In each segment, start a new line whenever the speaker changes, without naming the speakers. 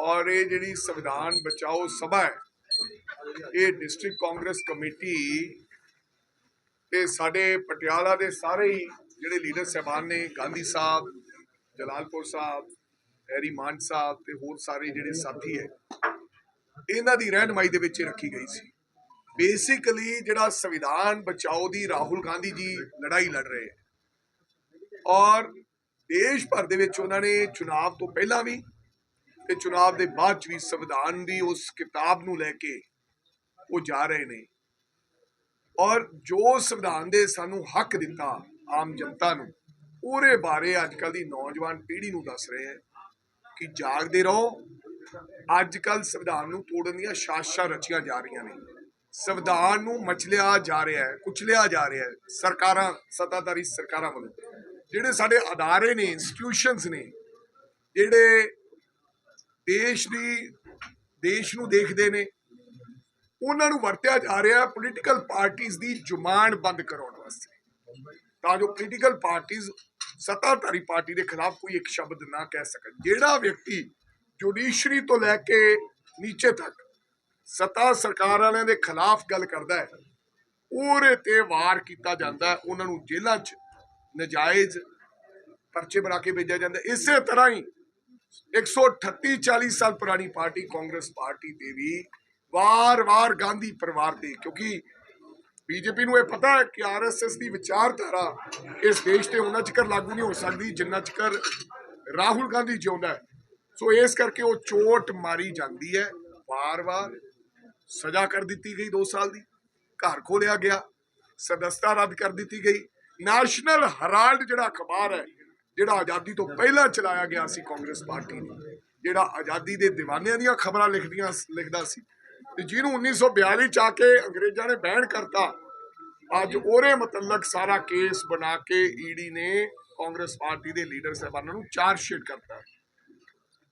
ਔਰ ਇਹ ਜਿਹੜੀ ਸੰਵਿਧਾਨ ਬਚਾਓ ਸਭਾ ਹੈ, ਇਹ ਡਿਸਟ੍ਰਿਕਟ ਕਾਂਗਰਸ ਕਮੇਟੀ ਤੇ ਸਾਡੇ ਪਟਿਆਲਾ ਦੇ ਸਾਰੇ ਹੀ ਜਿਹੜੇ ਲੀਡਰ ਸਹਿਬਾਨ ਨੇ, ਗਾਂਧੀ ਸਾਹਿਬ, ਜਲਾਲਪੁਰ ਸਾਹਿਬ ਹੈਰੀ ਮਾਨ ਸਾਹਿਬ ਤੇ ਹੋਰ ਸਾਰੇ ਜਿਹੜੇ ਸਾਥੀ ਹੈ, ਇਹਨਾਂ ਦੀ ਰਹਿਨਮਾਈ ਦੇ ਵਿੱਚ ਇਹ ਰੱਖੀ ਗਈ ਸੀ। ਬੇਸਿਕਲੀ ਜਿਹੜਾ ਸੰਵਿਧਾਨ ਬਚਾਓ ਦੀ ਰਾਹੁਲ ਗਾਂਧੀ ਜੀ ਲੜਾਈ ਲੜ ਰਹੇ ਹੈ। ਔਰ ਦੇਸ਼ ਭਰ ਦੇ ਵਿੱਚ ਉਹਨਾਂ ਨੇ ਚੁਣਾਵ ਤੋਂ ਪਹਿਲਾਂ ਵੀ ਤੇ ਚੁਣਾਵ ਦੇ ਬਾਅਦ ਚ ਵੀ ਸੰਵਿਧਾਨ ਦੀ ਉਸ ਕਿਤਾਬ ਨੂੰ ਲੈ ਕੇ ਉਹ ਜਾ ਰਹੇ ਨੇ। ਔਰ ਜੋ ਸੰਵਿਧਾਨ ਦੇ ਸਾਨੂੰ ਹੱਕ ਦਿੱਤਾ ਆਮ ਜਨਤਾ ਨੂੰ, ਉਹਦੇ ਬਾਰੇ ਅੱਜ ਕੱਲ ਦੀ ਨੌਜਵਾਨ ਪੀੜ੍ਹੀ ਨੂੰ ਦੱਸ ਰਹੇ ਹੈ ਕਿ ਜਾਗਦੇ ਰਹੋ। ਅੱਜ ਕੱਲ ਸੰਵਿਧਾਨ ਨੂੰ ਤੋੜਨ ਦੀਆਂ ਸਾਜ਼ਿਸ਼ਾਂ ਰਚੀਆਂ ਜਾ ਰਹੀਆਂ ਨੇ। ਸੰਵਿਧਾਨ ਨੂੰ ਮਚਲਿਆ ਜਾ ਰਿਹਾ ਹੈ, ਕੁਚਲਿਆ ਜਾ ਰਿਹਾ ਹੈ ਸਰਕਾਰਾਂ, ਸੱਤਾਧਾਰੀ ਸਰਕਾਰਾਂ ਵੱਲੋਂ। ਜਿਹੜੇ ਸਾਡੇ ਅਦਾਰੇ ਨੇ ਇੰਸਟੀਟਿਊਸ਼ਨਸ ਨੇ, ਜਿਹੜੇ ਦੇਸ਼ ਦੀ, ਦੇਸ਼ ਨੂੰ ਦੇਖਦੇ ਨੇ। ਉਹਨਾਂ ਨੂੰ ਵਰਤਿਆ ਜਾ ਰਿਹਾ ਪੋਲੀਟੀਕਲ ਪਾਰਟੀਆਂ ਦੀ ਜੁਮਾਨ ਬੰਦ ਕਰਾਉਣ ਵਾਸਤੇ। ਤਾਂ ਜੋ ਪੋਲੀਟੀਕਲ ਪਾਰਟੀਆਂ ਸੱਤਾਧਾਰੀ ਪਾਰਟੀ ਦੇ ਖਿਲਾਫ ਕੋਈ ਇੱਕ ਸ਼ਬਦ ਨਾ ਕਹਿ ਸਕਣ। ਜਿਹੜਾ ਵਿਅਕਤੀ ਜੁਡੀਸ਼ਰੀ ਤੋਂ ਲੈ ਕੇ ਨੀਚੇ ਤੱਕ ਸੱਤਾ ਸਰਕਾਰ ਵਾਲਿਆਂ ਦੇ ਖਿਲਾਫ ਗੱਲ ਕਰਦਾ ਹੈ, ਉਹਦੇ ਤੇ ਵਾਰ ਕੀਤਾ ਜਾਂਦਾ ਉਹਨਾਂ ਨੂੰ ਜੇਲ੍ਹਾਂ 'ਚ ਨਜਾਇਜ਼ ਪਰਚੇ ਬਣਾ ਕੇ ਭੇਜਿਆ ਜਾਂਦਾ ਇਸੇ ਤਰ੍ਹਾਂ ਹੀ 138 40 ਸਾਲ ਪੁਰਾਣੀ ਪਾਰਟੀ ਕਾਂਗਰਸ ਪਾਰਟੀ ਤੇ ਵੀ ਵਾਰ-ਵਾਰ ਗਾਂਧੀ ਪਰਿਵਾਰ ਦੇ, ਕਿਉਂਕਿ ਬੀਜੇਪੀ ਨੂੰ ਇਹ ਪਤਾ ਹੈ ਕਿ ਆਰਐਸਐਸ ਦੀ ਵਿਚਾਰਧਾਰਾ ਇਸ ਦੇਸ਼ ਤੇ ਉਹਨਾਂ ਚਿਕਰ ਲਾਗੂ ਨਹੀਂ ਹੋ ਸਕਦੀ, ਜਿੰਨਾ ਚਿਕਰ ਰਾਹੁਲ ਗਾਂਧੀ ਜਿਉਂਦਾ ਹੈ। ਸੋ ਇਸ ਕਰਕੇ ਉਹ ਚੋਟ ਮਾਰੀ ਜਾਂਦੀ ਹੈ। ਵਾਰ-ਵਾਰ ਸਜ਼ਾ ਕਰ ਦਿੱਤੀ ਗਈ 2 ਸਾਲ ਦੀ, ਘਰ ਖੋਲਿਆ ਗਿਆ, ਸਦਸਤਾ ਰੱਦ ਕਰ ਦਿੱਤੀ ਗਈ। ਨੈਸ਼ਨਲ ਹਰਾਲਡ ਜਿਹੜਾ ਅਖਬਾਰ ਹੈ ਜਿਹੜਾ ਆਜ਼ਾਦੀ ਤੋਂ ਪਹਿਲਾਂ ਚਲਾਇਆ ਗਿਆ ਸੀ ਕਾਂਗਰਸ ਪਾਰਟੀ ਨੇ ਜਿਹੜਾ ਆਜ਼ਾਦੀ ਦੇ دیਵਾਨਿਆਂ ਦੀਆਂ ਖਬਰਾਂ ਲਿਖਦੀਆਂ ਲਿਖਦਾ ਸੀ ਤੇ ਜਿਹਨੂੰ 1942 ਚ ਆ ਕੇ ਅੰਗਰੇਜ਼ਾਂ ਨੇ ਬੈਨ ਕਰਤਾ ਅੱਜ ਉਹਦੇ ਮੁਤਲਕ ਸਾਰਾ ਕੇਸ ਬਣਾ ਕੇ ਈਡੀ ਨੇ ਕਾਂਗਰਸ ਪਾਰਟੀ ਦੇ ਲੀਡਰ ਸਾਹਿਬਾਨਾਂ ਨੂੰ ਚਾਰਜ ਸ਼ੀਟ ਕਰਤਾ। ਹੈ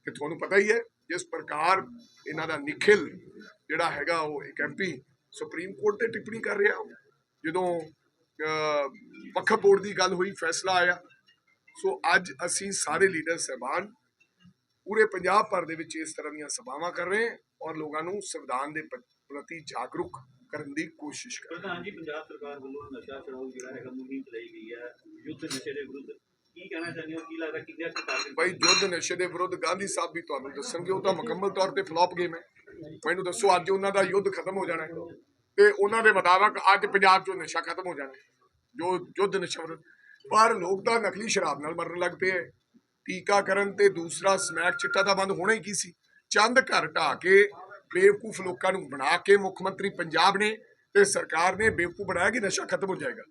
ਕਿ ਤੁਹਾਨੂੰ ਪਤਾ ਹੀ ਹੈ ਜਿਸ ਪ੍ਰਕਾਰ ਇਹਨਾਂ ਦਾ ਨਿਖਿਲ ਜਿਹੜਾ ਹੈਗਾ ਉਹ ਇੱਕ ਐਮਪੀ ਸੁਪਰੀਮ ਕੋਰਟ ਤੇ ਟਿੱਪਣੀ ਕਰ ਰਿਹਾ। ਜਦੋਂ ਅਹ, ਵਕਫ ਬੋਰਡ ਦੀ ਗੱਲ ਹੋਈ ਫੈਸਲਾ ਆਇਆ ਸੋ ਅੱਜ ਅਸੀਂ ਸਾਰੇ ਲੀਡਰ ਸਹਿਬਾਨ ਪੂਰੇ ਪੰਜਾਬ ਭਰ ਦੇ ਵਿੱਚ ਇਸ ਤਰ੍ਹਾਂ ਦੀਆਂ ਸਭਾਵਾਂ ਕਰ ਰਹੇ ਹਾਂ ਔਰ ਲੋਕਾਂ ਨੂੰ ਸੰਵਿਧਾਨ ਦੇ ਪ੍ਰਤੀ ਜਾਗਰੂਕ ਕਰਨ ਦੀ ਕੋਸ਼ਿਸ਼ ਕਰ ਰਹੇ
ਪ੍ਰਧਾਨ ਜੀ ਪੰਜਾਬ ਸਰਕਾਰ ਵੱਲੋਂ ਨਸ਼ਾ ਛਡਾਊ ਜਿਹੜਾ ਹੈਗਾ ਮੁਹਿੰਮ ਚਲਾਈ ਗਈ ਹੈ ਯੁੱਧ ਨਸ਼ੇ ਦੇ ਵਿਰੁੱਧ। ਕੀ ਕਹਿਣਾ ਚਾਹੁੰਦੇ ਹੋ? ਕੀ ਲੱਗਦਾ ਕਿੰਨੇ ਟਾਰਗੇਟ
ਭਾਈ ਯੁੱਧ ਨਸ਼ੇ ਦੇ ਵਿਰੁੱਧ ਗਾਂਧੀ ਸਾਹਿਬ ਵੀ ਤੁਹਾਨੂੰ ਦੱਸਣਗੇ ਉਹ ਤਾਂ ਮੁਕੰਮਲ ਤੌਰ ਤੇ ਫਲॉप ਗੇਮ ਹੈ। ਮੈਨੂੰ ਦੱਸੋ ਅੱਜ ਉਹਨਾਂ ਦਾ ਯੁੱਧ ਖਤਮ ਹੋ ਜਾਣਾ ਹੈ। ਤੇ ਉਹਨਾਂ ਦੇ ਮੁਤਾਬਕ ਅੱਜ ਪੰਜਾਬ 'ਚੋਂ ਨਸ਼ਾ ਖਤਮ ਹੋ ਜਾਣਾ। ਜੋ ਯੁੱਧ ਨਸ਼ਾ ਵਿਰੁੱਧ ਪਰ ਲੋਕ ਤਾਂ ਨਕਲੀ ਸ਼ਰਾਬ ਨਾਲ ਮਰਨ ਲੱਗ ਪਏ ਹੈ ਟੀਕਾਕਰਨ ਤੇ ਦੂਸਰਾ ਸਮੈਕ ਚਿੱਟਾ ਤਾਂ ਬੰਦ ਹੋਣਾ ਹੀ ਕੀ ਸੀ? ਚੰਦ ਘਰ ਢਾ ਕੇ ਬੇਵਕੂਫ ਲੋਕਾਂ ਨੂੰ ਬਣਾ ਕੇ ਮੁੱਖ ਮੰਤਰੀ ਪੰਜਾਬ ਨੇ ਤੇ ਸਰਕਾਰ ਨੇ ਬੇਵਕੂਫ ਬਣਾਇਆ ਕਿ ਨਸ਼ਾ ਖਤਮ ਹੋ ਜਾਏਗਾ।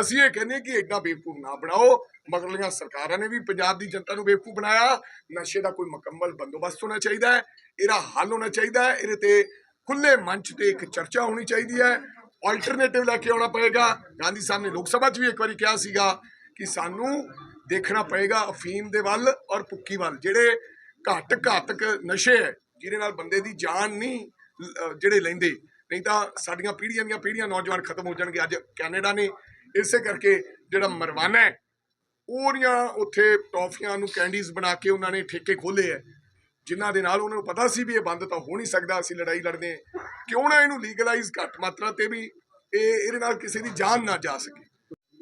ਅਸੀਂ ਇਹ ਕਹਿੰਦੇ ਕਿ ਏਦਾਂ ਬੇਵਕੂਫ ਨਾ ਬਣਾਓ। ਮਗਰਲੀਆਂ ਸਰਕਾਰਾਂ ਨੇ ਵੀ ਪੰਜਾਬ ਦੀ ਜਨਤਾ ਨੂੰ ਬੇਵਕੂਫ ਬਣਾਇਆ। ਨਸ਼ੇ ਦਾ ਕੋਈ ਮੁਕੰਮਲ ਬੰਦੋਬਸਤ ਹੋਣਾ ਚਾਹੀਦਾ ਹੈ। ਇਹਦਾ ਹੱਲ ਹੋਣਾ ਚਾਹੀਦਾ ਹੈ। ਇਹਦੇ ਤੇ ਖੁੱਲੇ ਮੰਚ ਤੇ ਇੱਕ ਚਰਚਾ ਹੋਣੀ ਚਾਹੀਦੀ ਹੈ। ਆਲਟਰਨੇਟਿਵ ਲੈ ਕੇ ਆਉਣਾ ਪਏਗਾ। ਗਾਂਧੀ ਸਾਹਿਬ ਨੇ ਲੋਕ ਸਭਾ 'ਚ ਵੀ ਇੱਕ ਵਾਰੀ ਕਿਹਾ ਸੀਗਾ ਕਿ ਸਾਨੂੰ ਦੇਖਣਾ ਪਏਗਾ ਅਫੀਮ ਦੇ ਵੱਲ ਔਰ ਭੁੱਕੀ ਵੱਲ, ਜਿਹੜੇ ਘੱਟ ਘਾਤਕ ਨਸ਼ੇ ਹੈ, ਜਿਹਦੇ ਨਾਲ ਬੰਦੇ ਦੀ ਜਾਨ ਨਹੀਂ ਜਿਹੜੇ ਲੈਂਦੇ, ਨਹੀਂ ਤਾਂ ਸਾਡੀਆਂ ਪੀੜ੍ਹੀਆਂ ਦੀਆਂ ਪੀੜ੍ਹੀਆਂ ਨੌਜਵਾਨ ਖਤਮ ਹੋ ਜਾਣਗੇ, ਅੱਜ ਕੈਨੇਡਾ ਨੇ ਇਸੇ ਕਰਕੇ ਜਿਹੜਾ ਮਰਵਾਨਾ ਹੈ, ਉਹਦੀਆਂ ਉੱਥੇ ਟੌਫੀਆਂ ਨੂੰ ਕੈਂਡੀਜ਼ ਬਣਾ ਕੇ ਉਹਨਾਂ ਨੇ ਠੇਕੇ ਖੋਲੇ ਹੈ, ਜਿਨ੍ਹਾਂ ਦੇ ਨਾਲ ਉਹਨਾਂ ਨੂੰ ਪਤਾ ਸੀ ਵੀ ਇਹ ਬੰਦ ਤਾਂ ਹੋ ਨਹੀਂ ਸਕਦਾ, ਅਸੀਂ ਲੜਾਈ ਲੜਦੇ ਕਿਉਂ ਨਾ ਇਹਨੂੰ ਲੀਗਲਾਈਜ਼ ਘੱਟ ਮਾਤਰਾ ਤੇ ਵੀ ਇਹ, ਇਹਦੇ ਨਾਲ ਕਿਸੇ ਦੀ ਜਾਨ ਨਾ ਜਾ ਸਕੇ।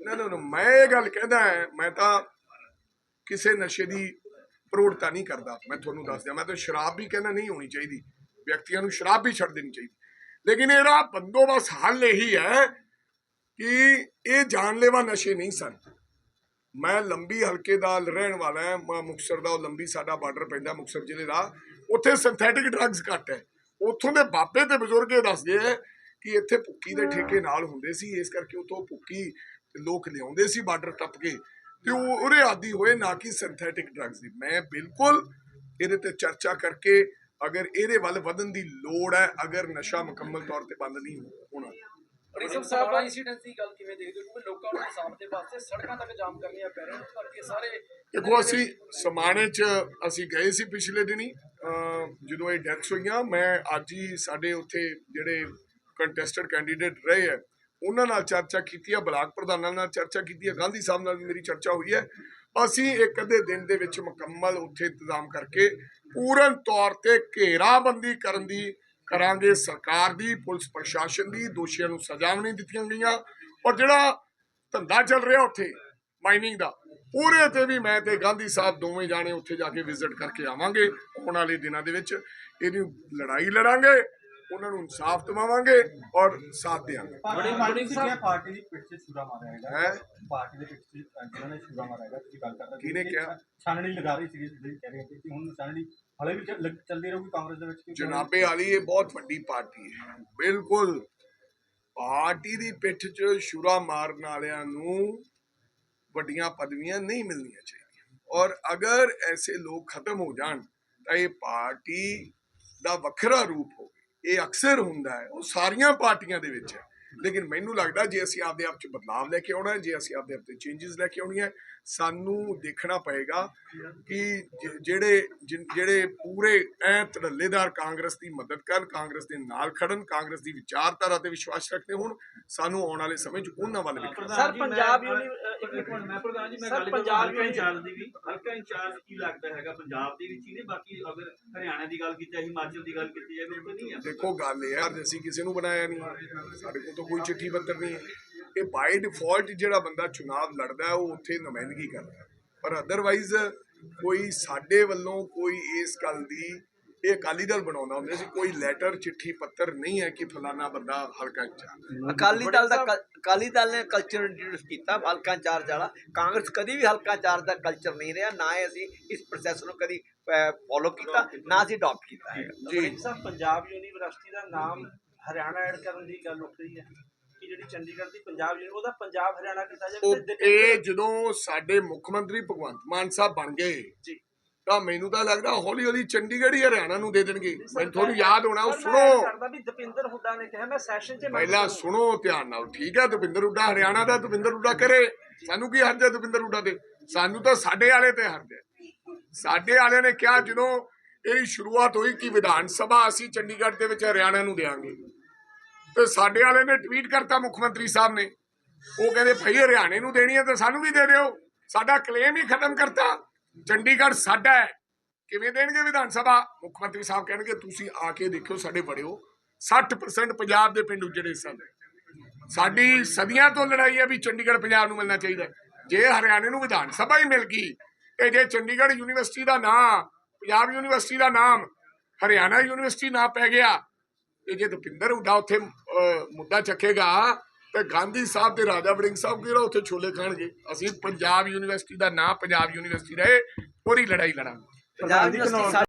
ਨਾ ਨਾ ਮੈਂ ਇਹ ਗੱਲ ਕਹਿੰਦਾ ਹਾਂ, ਮੈਂ ਤਾਂ ਕਿਸੇ ਨਸ਼ੇ ਦੀ ਪ੍ਰੋੜਤਾ ਨਹੀਂ ਕਰਦਾ। ਮੈਂ ਤੁਹਾਨੂੰ ਦੱਸ ਦਿਆਂ ਮੈਂ ਤਾਂ ਸ਼ਰਾਬ ਵੀ ਕਹਿੰਦਾ ਨਹੀਂ ਹੋਣੀ ਚਾਹੀਦੀ। ਵਿਅਕਤੀਆਂ ਨੂੰ ਸ਼ਰਾਬ ਵੀ ਛੱਡ ਦੇਣੀ ਚਾਹੀਦੀ। ਲੇਕਿਨ ਇਹਦਾ ਬੰਦੋਬਸਤ ਹੱਲ ਇਹੀ ਹੈ ਕਿ ਇਹ ਜਾਨਲੇਵਾ ਨਸ਼ੇ ਨਹੀਂ ਸਨ। ਮੈਂ ਲੰਬੀ ਹਲਕੇ ਦਾ ਰਹਿਣ ਵਾਲਾ ਹਾਂ ਮੈਂ ਮੁਕਤਸਰ ਦਾ ਉਹ ਲੰਬੀ ਸਾਡਾ ਬਾਰਡਰ ਪੈਂਦਾ ਮੁਕਤਸਰ ਜ਼ਿਲ੍ਹੇ ਦਾ। ਉੱਥੇ ਸਿੰਥੈਟਿਕ ਡਰੱਗਸ ਘੱਟ ਹੈ। ਉੱਥੋਂ ਦੇ ਬਾਬੇ ਤੇ ਬਜ਼ੁਰਗ ਇਹ ਦੱਸਦੇ ਆ ਕਿ ਇੱਥੇ ਭੁੱਕੀ ਦੇ ਠੇਕੇ ਨਾਲ ਹੁੰਦੇ ਸੀ ਇਸ ਕਰਕੇ ਉਤੋਂ ਭੁੱਕੀ ਲੋਕ ਲਿਆਉਂਦੇ ਸੀ ਬਾਰਡਰ ਟੱਪ ਕੇ ਤੇ ਉਹ ਉਹਦੇ ਆਦੀ ਹੋਏ ਨਾ ਕਿ ਸਿੰਥੈਟਿਕ ਡਰੱਗਸ ਦੀ। ਮੈਂ ਬਿਲਕੁਲ ਇਹਦੇ ਤੇ ਚਰਚਾ ਕਰਕੇ ਅਗਰ ਇਹਦੇ ਵੱਲ ਵਧਣ ਦੀ ਲੋੜ ਹੈ ਅਗਰ ਨਸ਼ਾ ਮੁਕੰਮਲ ਤੌਰ ਤੇ ਬੰਦ ਨਹੀਂ ਹੋਣਾ।
ਰਿਜ਼ਮ ਸਾਹਿਬ ਦਾ ਇੰਸੀਡੈਂਟ ਦੀ ਗੱਲ ਕਿਵੇਂ ਦੇਖਦੇ ਹੋ? ਕਿਉਂਕਿ ਲੋਕਾਂ ਨੂੰ ਇਨਸਾਫ ਦੇ ਵਾਸਤੇ ਸੜਕਾਂ ਤੱਕ ਜਾਮ ਕਰਨੀਆਂ ਪੈ ਰਹੀਆਂ ਇਸ ਕਰਕੇ ਸਾਰੇ
ਦੇਖੋ ਅਸੀਂ ਸਮਾਣੇ ਚ ਅਸੀਂ ਗਏ ਸੀ ਪਿਛਲੇ ਦਿਨੀ ਜਦੋਂ ਇਹ ਡੈਥਸ ਹੋਈਆਂ ਮੈਂ ਅੱਜ ਹੀ ਸਾਡੇ ਉੱਥੇ ਜਿਹੜੇ ਕੰਟੈਸਟਡ ਕੈਂਡੀਡੇਟ ਰਹੇ ਹੈ ਉਹਨਾਂ ਨਾਲ ਚਰਚਾ ਕੀਤੀ ਹੈ, ਬਲਾਕ ਪ੍ਰਧਾਨਾਂ ਨਾਲ ਚਰਚਾ ਕੀਤੀ ਹੈ, ਗਾਂਧੀ ਸਾਹਿਬ ਨਾਲ ਵੀ ਮੇਰੀ ਚਰਚਾ ਹੋਈ ਹੈ। ਅਸੀਂ ਇੱਕ ਅੱਧੇ ਦਿਨ ਦੇ ਵਿੱਚ ਮੁਕੰਮਲ ਉੱਥੇ ਇੰਤਜ਼ਾਮ ਕਰਕੇ ਪੂਰਨ ਤੌਰ ਤੇ ਘੇਰਾਬੰਦੀ ਕਰਨ ਦੀ ਕਰਾਂਗੇ। ਸਰਕਾਰ ਦੀ, ਪੁਲਿਸ ਪ੍ਰਸ਼ਾਸਨ ਦੀ ਦੋਸ਼ੀਆਂ ਨੂੰ ਸਜ਼ਾ ਵੀ ਨਹੀਂ ਦਿੱਤੀਆਂ ਗਈਆਂ ਔਰ ਜਿਹੜਾ ਧੰਦਾ ਚੱਲ ਰਿਹਾ ਉੱਥੇ ਮਾਈਨਿੰਗ ਦਾ, ਪੂਰੇ ਤੇ ਵੀ ਮੈਂ ਤੇ ਗਾਂਧੀ ਸਾਹਿਬ ਦੋਵੇਂ ਜਾਣੇ ਉੱਥੇ ਜਾ ਕੇ ਵਿਜ਼ਿਟ ਕਰਕੇ ਆਵਾਂਗੇ ਆਉਣ ਵਾਲੇ ਦਿਨਾਂ ਦੇ ਵਿੱਚ। ਇਹਦੀ ਲੜਾਈ ਲੜਾਂਗੇ ਉਹਨਾਂ ਨੂੰ ਇਨਸਾਫ ਦਿਵਾਵਾਂਗੇ ਔਰ ਸਾਥ ਦੇਵਾਂਗੇ।
ਬੜੇ ਮਾੜੀ ਸੀ ਕਿ ਪਾਰਟੀ ਦੀ ਪਿੱਛ 'ਚ ਛੁਰਾ ਮਾਰਿਆ ਹੈਗਾ।
ਹੈ?
ਪਾਰਟੀ ਦੇ ਅ, ਜਿਹਨਾਂ ਨੇ ਛੁਰਾ ਮਾਰਿਆ ਹੈਗਾ ਤੁਸੀਂ ਗੱਲ ਕਰ ਰਹੇ ਸੀ।
ਕਿਹਨੇ ਕਿਹਾ?
ਛਾਨਣੀ ਲਗਾ ਰਹੀ ਸੀ ਜਿਹੜੀ ਕਹਿ ਰਹੇ ਸੀ ਕਿ ਹੁਣ ਛਾਨਣੀ ਹਲੇ ਵੀ ਚੱਲਦੀ ਰਹੂਗੀ ਕਾਂਗਰਸ ਦੇ ਵਿੱਚ
ਜਨਾਬੇ ਵਾਲੀ ਇਹ ਬਹੁਤ ਵੱਡੀ ਪਾਰਟੀ ਹੈ। ਬਿਲਕੁਲ ਪਾਰਟੀ ਦੀ ਪਿੱਠ 'ਚ ਸ਼ੁਰਾ ਮਾਰਨ ਵਾਲਿਆਂ ਨੂੰ ਵੱਡੀਆਂ ਪਦਵੀਆਂ ਨਹੀਂ ਮਿਲਣੀਆਂ ਚਾਹੀਦੀਆਂ। ਔਰ ਅਗਰ ਐਸੇ ਲੋਕ ਖਤਮ ਹੋ ਜਾਣ ਤਾਂ ਇਹ ਪਾਰਟੀ ਦਾ ਵੱਖਰਾ ਰੂਪ ਹੋਵੇ ਇਹ ਅਕਸਰ ਹੁੰਦਾ ਹੈ, ਉਹ ਸਾਰੀਆਂ ਪਾਰਟੀਆਂ ਦੇ ਵਿੱਚ ਹੈ। ਲੇਕਿਨ ਮੈਨੂੰ ਲੱਗਦਾ ਜੇ ਅਸੀਂ ਆਪਦੇ ਆਪ 'ਚ ਬਦਲਾਵ ਲੈ ਕੇ ਆਉਣਾ ਹੈ, ਜੇ ਅਸੀਂ ਆਪਦੇ ਆਪ ਤੇ ਚੇਂਜਸ ਲੈ ਕੇ ਆਉਣੀ ਹੈ ਸਾਨੂੰ ਦੇਖਣਾ ਪਏਗਾ ਕਿ ਜਿਹੜੇ ਜਿਹੜੇ ਪੂਰੇ ਐ ਧੜੱਲੇਦਾਰ ਕਾਂਗਰਸ ਦੀ ਮਦਦ ਕਰਨ ਕਾਂਗਰਸ ਦੇ ਨਾਲ ਖੜਨ ਕਾਂਗਰਸ ਦੀ ਵਿਚਾਰਧਾਰਾ ਤੇ ਵਿਸ਼ਵਾਸ ਰੱਖਦੇ ਹੋਣ ਸਾਨੂੰ ਆਉਣ ਵਾਲੇ ਸਮੇਂ 'ਚ ਉਹਨਾਂ ਵੱਲ ਵੀ
ਸਰ, ਪੰਜਾਬ ਇੱਕ
ਇੱਕ ਮਿੰਟ। ਮੈਂ ਪ੍ਰਧਾਨ ਜੀ ਮੈਂ ਗੱਲ
ਪੰਜਾਬ
ਇੰਚਾਰਜ ਦੀ ਵੀ ਹਲਕਾ ਇੰਚਾਰਜ ਕੀ ਲੱਗਦਾ ਹੈਗਾ ਪੰਜਾਬ ਦੇ ਵਿੱਚ ਹੀ ਨੇ? ਬਾਕੀ ਅਗਰ ਹਰਿਆਣਾ ਦੀ ਗੱਲ ਕੀਤੀ ਜਾਏ ਹਿਮਾਚਲ ਦੀ ਗੱਲ ਕੀਤੀ ਨਹੀਂ ਹੈ।
ਦੇਖੋ ਗੱਲ ਇਹ ਹੈ ਅਸੀਂ ਕਿਸੇ ਨੂੰ ਬਣਾਇਆ ਨਹੀਂ। ਸਾਡੇ ਕੋਲ ਤਾਂ ਕੋਈ ਚਿੱਠੀ ਪੱਤਰ ਨਹੀਂ ਹੈ। ਇਹ ਬਾਈ ਡਿਫਾਲਟ ਜਿਹੜਾ ਬੰਦਾ ਚੁਣਾਵ ਲੜਦਾ ਉਹ ਉੱਥੇ ਨੁਮਾਇੰਦਗੀ ਕਰਦਾ ਪਰ ਅਦਰਵਾਈਜ਼ ਕੋਈ ਸਾਡੇ ਵੱਲੋਂ ਕੋਈ ਇਸ ਗੱਲ ਦੀ ਇਹ ਅਕਾਲੀ ਦਲ ਬਣਾਉਂਦਾ ਹੁੰਦਾ ਸੀ ਕੋਈ ਲੈਟਰ ਚਿੱਠੀ ਪੱਤਰ ਨਹੀਂ ਹੈ ਕਿ ਫਲਾਣਾ ਬੰਦਾ ਹਲਕਾ ਇੰਚਾਰਜ
ਅਕਾਲੀ ਦਲ ਦਾ ਕਲ- ਅਕਾਲੀ ਦਲ ਨੇ ਕਲਚਰ ਇੰਟਰੋਡਿਊਸ ਕੀਤਾ ਹਲਕਾ ਇੰਚਾਰਜ ਵਾਲਾ। ਕਾਂਗਰਸ ਕਦੀ ਵੀ ਹਲਕਾ ਇੰਚਾਰਜ ਦਾ ਕਲਚਰ ਨਹੀਂ ਰਿਹਾ ਨਾ ਹੀ ਅਸੀਂ ਇਸ ਪ੍ਰੋਸੈਸ ਨੂੰ ਕਦੀ ਫੋਲੋ ਕੀਤਾ ਨਾ ਅਸੀਂ ਅਡਾਪਟ ਕੀਤਾ ਹੈ।
ਜੀ
ਸਾਹਿਬ ਪੰਜਾਬ ਯੂਨੀਵਰਸਿਟੀ ਦਾ ਨਾਮ ਹਰਿਆਣਾ ਐਡ ਕਰਨ ਦੀ ਗੱਲ ਉੱਠ ਰਹੀ ਹੈ। ਕਿ ਜਿਹੜੀ ਚੰਡੀਗੜ੍ਹ ਦੀ ਪੰਜਾਬ ਯੂਨੀ ਉਹਦਾ ਪੰਜਾਬ ਹਰਿਆਣਾ ਕੀਤਾ ਜਾਵੇ
ਉਹ
ਤੇ ਦਪਿੰਦਰ-
ਇਹ ਜਦੋਂ ਸਾਡੇ ਮੁੱਖ ਮੰਤਰੀ ਭਗਵੰਤ ਮਾਨ ਸਾਹਿਬ ਬਣ ਗਏ
ਜੀ।
ਤਾਂ ਮੈਨੂੰ ਤਾਂ ਲੱਗਦਾ ਹੌਲੀ ਹੌਲੀ ਚੰਡੀਗੜ੍ਹ ਹੀ ਹਰਿਆਣਾ ਨੂੰ ਦੇ ਦੇਣਗੇ। ਮੈਨੂੰ ਤੁਹਾਨੂੰ ਯਾਦ ਹੋਣਾ ਉਹ
ਸਰ, ਮੈਂ ਇਹ
ਸੁਣੋ
ਕਰਦਾ ਵੀ ਦਪਿੰਦਰ ਹੁੱਡਾ ਨੇ ਕਿਹਾ ਮੈਂ ਸੈਸ਼ਨ 'ਚ ਮੰਗ
ਪਹਿਲਾਂ
ਕਰੂੰਗਾ।
ਸੁਣੋ ਧਿਆਨ ਨਾਲ ਠੀਕ ਹੈ ਦਵਿੰਦਰ ਹੁੱਡਾ ਹਰਿਆਣਾ ਦਾ ਦਵਿੰਦਰ ਹੁੱਡਾ ਕਰੇ। ਸਾਨੂੰ ਕੀ ਹਰਜ ਹੈ ਦਵਿੰਦਰ ਹੁੱਡਾ ਤੇ? ਸਾਨੂੰ ਤਾਂ ਸਾਡੇ ਵਾਲੇ ਤੇ ਹਰਜ ਹੈ। ਸਾਡੇ ਵਾਲਿਆਂ ਨੇ ਕਿਹਾ ਜਦੋਂ ਇਹਦੀ ਸ਼ੁਰੂਆਤ ਹੋਈ ਕਿ ਵਿਧਾਨ ਸਭਾ ਅਸੀਂ ਚੰਡੀਗੜ੍ਹ ਦੇ ਵਿੱਚ ਹਰਿਆਣਾ ਨੂੰ ਦੇਵਾਂਗੇ ਤੇ ਸਾਡੇ ਵਾਲੇ ਨੇ ਟਵੀਟ ਕਰਤਾ ਮੁੱਖ ਮੰਤਰੀ ਸਾਹਿਬ ਨੇ। ਉਹ ਕਹਿੰਦੇ, ਭਈ, ਹਰਿਆਣੇ ਨੂੰ ਦੇਣੀ ਹੈ ਤਾਂ ਸਾਨੂੰ ਵੀ ਦੇ ਦਿਓ। ਸਾਡਾ ਕਲੇਮ ਹੀ ਖਤਮ ਕਰਤਾ। ਚੰਡੀਗੜ੍ਹ ਸਾਡਾ ਹੈ। ਕਿਵੇਂ ਦੇਣਗੇ ਵਿਧਾਨ ਸਭਾ? ਮੁੱਖ ਮੰਤਰੀ ਸਾਹਿਬ ਕਹਿਣਗੇ, ਤੁਸੀਂ ਆ ਕੇ ਦੇਖਿਓ ਸਾਡੇ ਬੜਿਓ 60% ਪੰਜਾਬ ਦੇ ਪਿੰਡ ਉਜੜੇ ਸਨ ਸਾਡੀ ਸਦੀਆਂ ਤੋਂ ਲੜਾਈ ਹੈ ਵੀ ਚੰਡੀਗੜ੍ਹ ਪੰਜਾਬ ਨੂੰ ਮਿਲਣਾ ਚਾਹੀਦਾ ਜੇ ਹਰਿਆਣੇ ਨੂੰ ਵਿਧਾਨ ਸਭਾ ਹੀ ਮਿਲ ਗਈ ਤੇ ਜੇ ਚੰਡੀਗੜ੍ਹ ਯੂਨੀਵਰਸਿਟੀ ਦਾ ਨਾਂ ਪੰਜਾਬ ਯੂਨੀਵਰਸਿਟੀ ਦਾ ਨਾਮ, ਹਰਿਆਣਾ ਯੂਨੀਵਰਸਿਟੀ ਨਾ ਪੈ ਗਿਆ ਤੇ ਜੇ ਦਪਿੰਦਰ ਹੁੱਡਾ ਉੱਥੇ ਅਹ, ਮੁੱਦਾ ਚੱਕੇਗਾ ਤੇ ਗਾਂਧੀ ਸਾਹਿਬ ਤੇ ਰਾਜਾ ਬੜਿੰਗ ਸਾਹਿਬ ਕਿਹੜਾ ਉੱਥੇ ਛੋਲੇ ਖਾਣਗੇ? ਅਸੀਂ ਪੰਜਾਬ ਯੂਨੀਵਰਸਿਟੀ ਦਾ ਨਾਂ ਪੰਜਾਬ ਯੂਨੀਵਰਸਿਟੀ ਰਹੇ ਉਹਦੀ ਲੜਾਈ ਲੜਾਂਗੇ।
ਪੰਜਾਬ ਯੂਨੀਵਰਸਿਟੀ